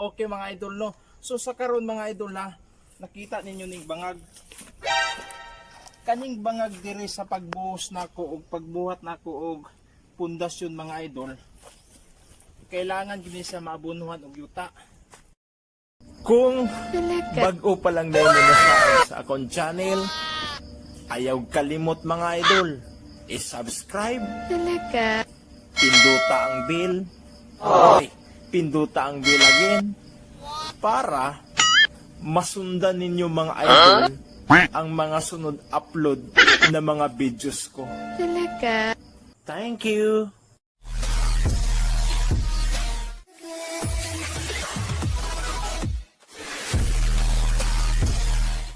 okay mga idol no. So sa karon mga idol na nakita ninyo ning bangag. Kaning bangag diri sa pagbuhos nako og pagbuhat nako og pundasyon mga idol. Kailangan gini siya maabunuhan og yuta. Kung bago pa lang na na sa, sa akong channel, ayaw kalimot mga idol, i-subscribe, Talaga? pinduta ang bell, okay, pinduta ang bell again, para masundan ninyo mga idol ang mga sunod upload na mga videos ko. Talaga? Thank you!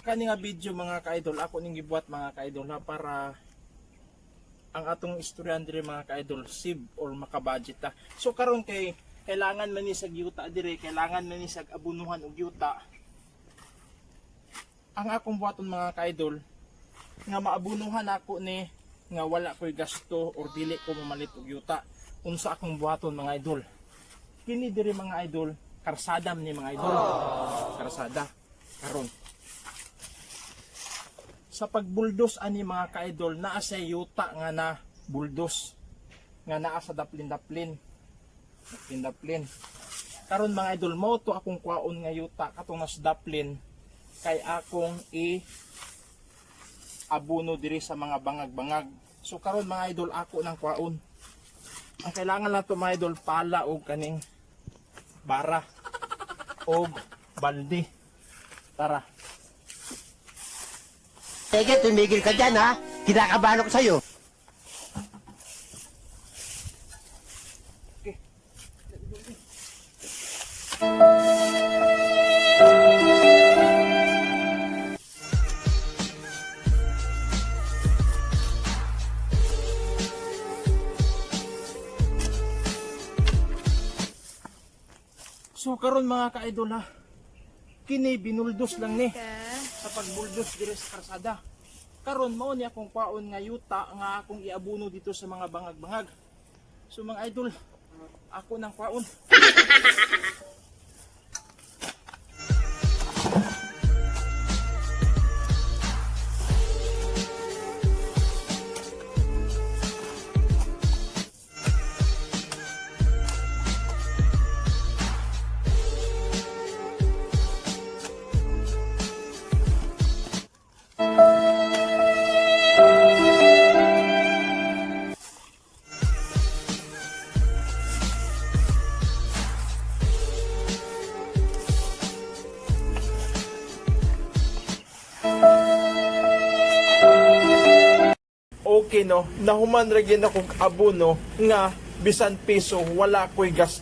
Kani nga video mga ka-idol, ako ning gibuhat mga ka-idol na para ang atong istoryan dire mga ka-idol sib or makabudget ta. So karon kay kailangan man ni sa yuta dire, kailangan man ni sa abunuhan og yuta. Ang akong buhaton mga ka-idol nga maabunuhan ako ni nga wala ko'y gasto or dili ko mamalit og yuta. Unsa akong buhaton mga idol? Kini diri mga idol karsada ni mga idol. Karsada karon. Sa pagbuldos ani mga ka-idol naa sa yuta nga na buldos nga naa sa daplin-daplin daplin-daplin karon mga idol mo to akong kwaon nga yuta katong nas daplin kay akong i abuno diri sa mga bangag-bangag. So karon mga idol ako ng kwaon. Ang kailangan lang to mga idol pala og kaning bara og balde. Tara. Sige, tumigil ka dyan ha. Kinakabahan ako sa'yo. So karon mga ka-idol ha. Kini binuldos lang ni sa pagbuldos diri sa karsada. Karon mao ni akong kwaon nga yuta nga akong iabuno dito sa mga bangag-bangag. So mga idol, ako ng kwaon. okay no nahuman ra gyud akong abono nga bisan piso wala ko'y gasto